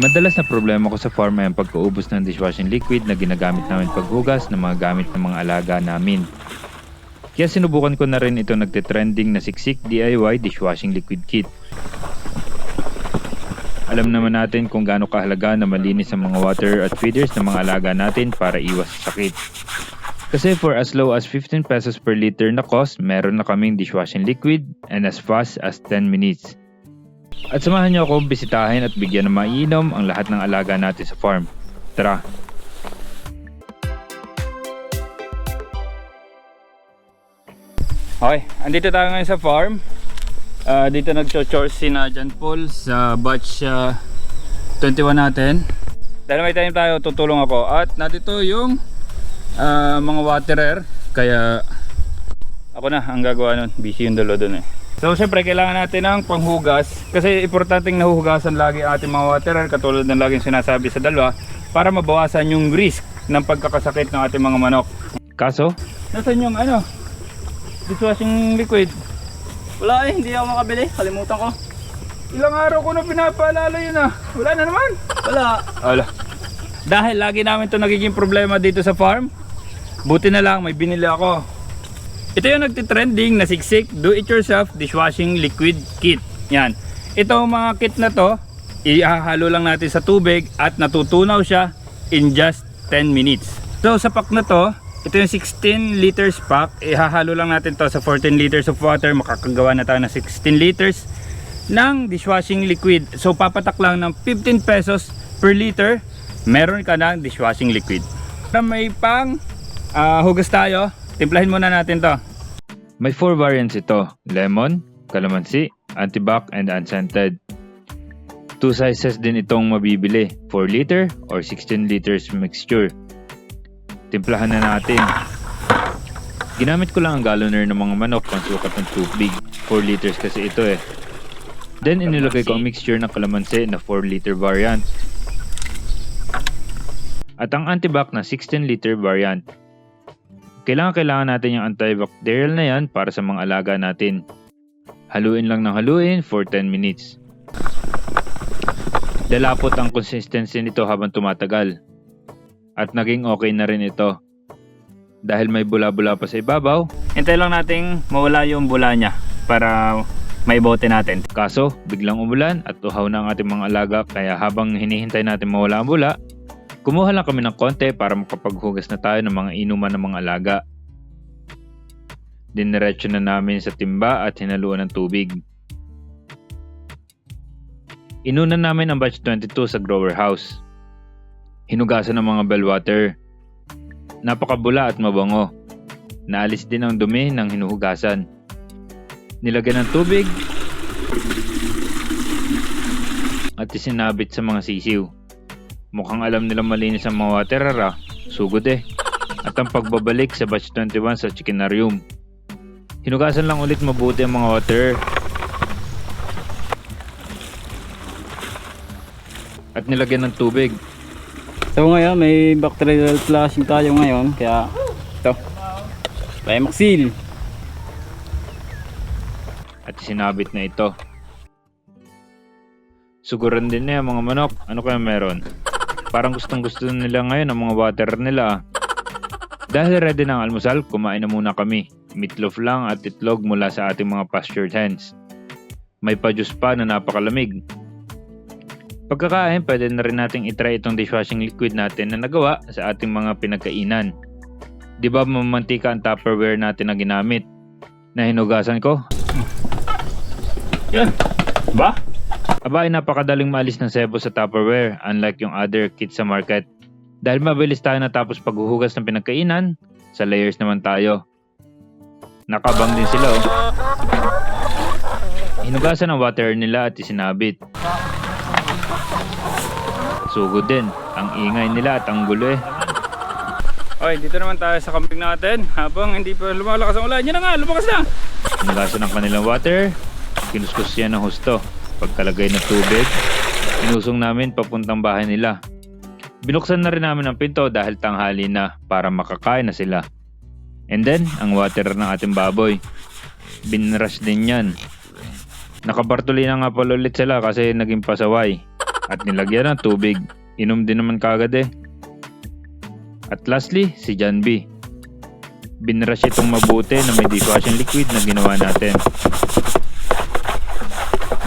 Madalas na problema ko sa farm ay ang pagkaubos ng dishwashing liquid na ginagamit namin paghugas ng mga gamit ng mga alaga namin. Kaya sinubukan ko na rin ito nagtitrending na siksik DIY dishwashing liquid kit. Alam naman natin kung gaano kahalaga na malinis ang mga water at feeders ng mga alaga natin para iwas sa sakit. Kasi for as low as 15 pesos per liter na cost, meron na kaming dishwashing liquid and as fast as 10 minutes. At samahan niyo ako bisitahin at bigyan ng maiinom ang lahat ng alaga natin sa farm. Tara! Okay, andito tayo ngayon sa farm. Ah, dito nagcho-chores si na John Paul sa batch ah, 21 natin. Dahil may time tayo, tutulong ako. At nandito yung ah, mga waterer. Kaya ako na ang gagawa nun. Busy yung dalo dun eh. So syempre kailangan natin ng panghugas. Kasi importanteng nahuhugasan lagi ang ating mga waterer. Katulad ng laging sinasabi sa dalawa. Para mabawasan yung risk ng pagkakasakit ng ating mga manok. Kaso, nasan yung ano? Dishwashing liquid. Wala eh, hindi ako makabili. Kalimutan ko. Ilang araw ko na pinapaalala yun ah. Wala na naman. Wala. Wala. Dahil lagi namin to nagiging problema dito sa farm. Buti na lang may binili ako. Ito yung nagtitrending na siksik do it yourself dishwashing liquid kit. Yan. Ito mga kit na to, ihahalo lang natin sa tubig at natutunaw siya in just 10 minutes. So sa pack na to, ito yung 16 liters pack. Ihahalo lang natin to sa 14 liters of water. Makakagawa na tayo ng 16 liters ng dishwashing liquid. So papatak lang ng 15 pesos per liter, meron ka ng dishwashing liquid. Na may pang ah, hugas tayo, timplahin muna natin to. May 4 variants ito, lemon, calamansi, antibac, and unscented. Two sizes din itong mabibili, 4 liter or 16 liters mixture. Timplahan na natin. Ginamit ko lang ang galoner ng mga manok pang sukat ng tubig. 4 liters kasi ito eh. Then inilagay ko ang mixture ng kalamansi na 4 liter variant. At ang antibac na 16 liter variant. Kailangan kailangan natin yung antibacterial na yan para sa mga alaga natin. Haluin lang ng haluin for 10 minutes. Lalapot ang consistency nito habang tumatagal. At naging okay na rin ito. Dahil may bula-bula pa sa ibabaw, hintay lang nating mawala yung bula niya para may bote natin. Kaso, biglang umulan at uhaw na ang ating mga alaga kaya habang hinihintay natin mawala ang bula, kumuha lang kami ng konti para makapaghugas na tayo ng mga inuman ng mga alaga. Diniretso na namin sa timba at hinaluan ng tubig. Inunan namin ang batch 22 sa grower house. Hinugasan ng mga bellwater. Napakabula at mabango. Naalis din ang dumi ng hinuhugasan. Nilagyan ng tubig at isinabit sa mga sisiw. Mukhang alam nilang malinis ang mga waterara, sugod eh. At ang pagbabalik sa batch 21 sa chickenarium. Hinugasan lang ulit mabuti ang mga water. At nilagyan ng tubig. So ngayon, may bacterial flushing tayo ngayon. Kaya, ito. Primaxil. at sinabit na ito. Suguran din niya mga manok. Ano kaya meron? Parang gustong gusto nila ngayon ang mga water nila. ah. Dahil ready ang almusal, kumain na muna kami. Meatloaf lang at itlog mula sa ating mga pastured hens. May pa-juice pa na napakalamig. Pagkakain, pwede na rin nating itry itong dishwashing liquid natin na nagawa sa ating mga pinagkainan. Di ba mamantika ang tupperware natin na ginamit? Na hinugasan ko, Yan. Ba? Aba ay napakadaling maalis ng sebo sa Tupperware unlike yung other kits sa market. Dahil mabilis tayo natapos paghuhugas ng pinagkainan, sa layers naman tayo. Nakabang din sila oh. Hinugasan ang water nila at isinabit. Sugod din, ang ingay nila at ang gulo eh. Okay, dito naman tayo sa camping natin habang hindi pa lumalakas ang ulan. Yan na nga, lumakas na! Hinugasan ang kanilang water, kinuskus yan ng husto. Pagkalagay ng tubig, inusong namin papuntang bahay nila. Binuksan na rin namin ang pinto dahil tanghali na para makakain na sila. And then, ang water ng ating baboy. Binrush din yan. Nakabartuli na nga pala ulit sila kasi naging pasaway. at nilagyan ng tubig. Inom din naman kagad eh. At lastly, si John B. Binrush itong mabuti na may dishwashing liquid na ginawa natin.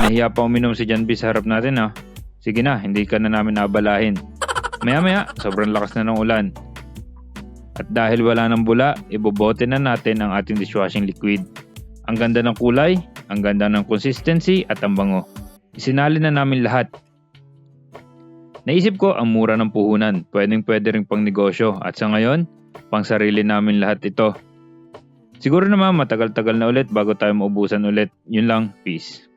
Nahiya pa uminom si John sa harap natin ha. Sige na, hindi ka na namin nabalahin. Maya maya, sobrang lakas na ng ulan. At dahil wala ng bula, ibobote na natin ang ating dishwashing liquid. Ang ganda ng kulay, ang ganda ng consistency at ang bango. Isinali na namin lahat. Naisip ko ang mura ng puhunan, pwedeng pwede rin pang negosyo at sa ngayon, pang sarili namin lahat ito. Siguro naman matagal-tagal na ulit bago tayo maubusan ulit. Yun lang, peace.